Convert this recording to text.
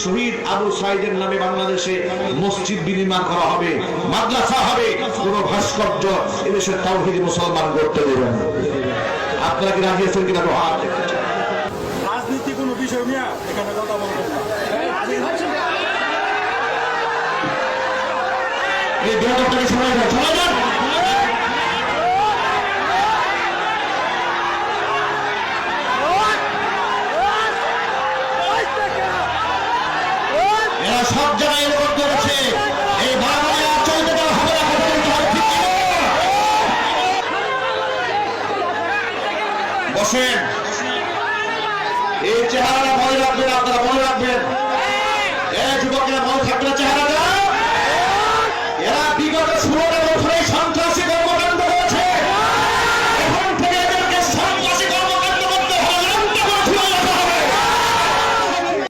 শহীদ আবু সাইদের নামে বাংলাদেশে মসজিদ বিনিময় করা হবে মাদ্রাসা হবে কোন ভাস্কর্য এদেশে তাওহিদি মুসলমান করতে দেবেন আপনারা কি রাজি আছেন কিনা? হ্যাঁ, রাজনীতি কোনো বিষয় এখানে কথা বলবেন সব জায়গায় এই এই চেহারা মনে রাখবেন আপনারা মনে রাখবেন। এই যুবকেরা মনে থাকবে চেহারা